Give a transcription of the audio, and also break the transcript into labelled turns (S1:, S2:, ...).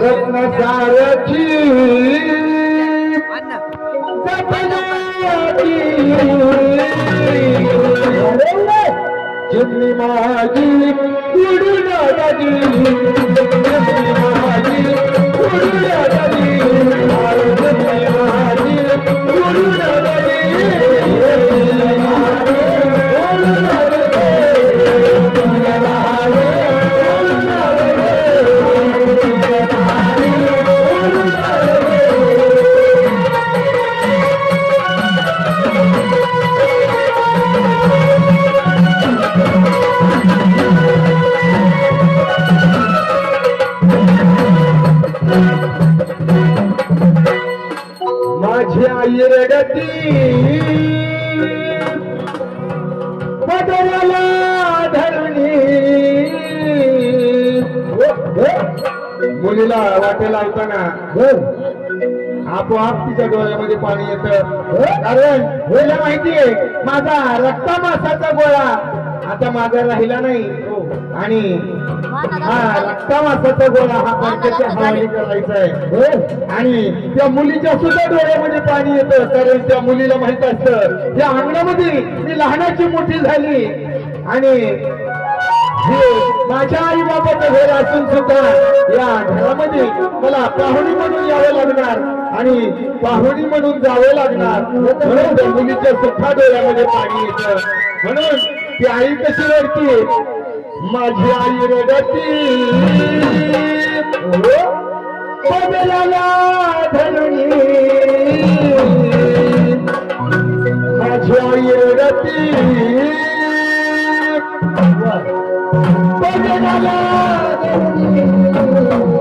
S1: रत्न सारची
S2: अण्णा
S1: चिमणी माझी उडून आली माझी आई रडती पदराला धरणी मुलीला वाटे लावताना। आपोआप तिच्या डोळ्यामध्ये पाणी येतं. कारण मुलीला माहितीये माझा रक्ता मासाचा गोळा आता माझा राहिला नाही. आणि हा रक्ता मासाचा गोळा हा पंचाच्या हवाली करायचा आहे. आणि त्या मुलीच्या सुद्धा डोळ्यामध्ये पाणी येतं कारण त्या मुलीला माहीत असतं या अंगणामध्ये मी लहानाची मोठी झाली. आणि हे माझ्या आई बाबाचं घर असून सुद्धा या घरामध्ये मला पाहुणी म्हणून यावं लागणार आणि पाहुणी म्हणून जावं लागणार. म्हणून त्या मुलीच्या सुद्धा डोळ्यामध्ये पाणी येतं. म्हणून ती आई कशी रडते माझी आई रडती बदलाला धरुणी माझी आई रडती बदलाला धरुणी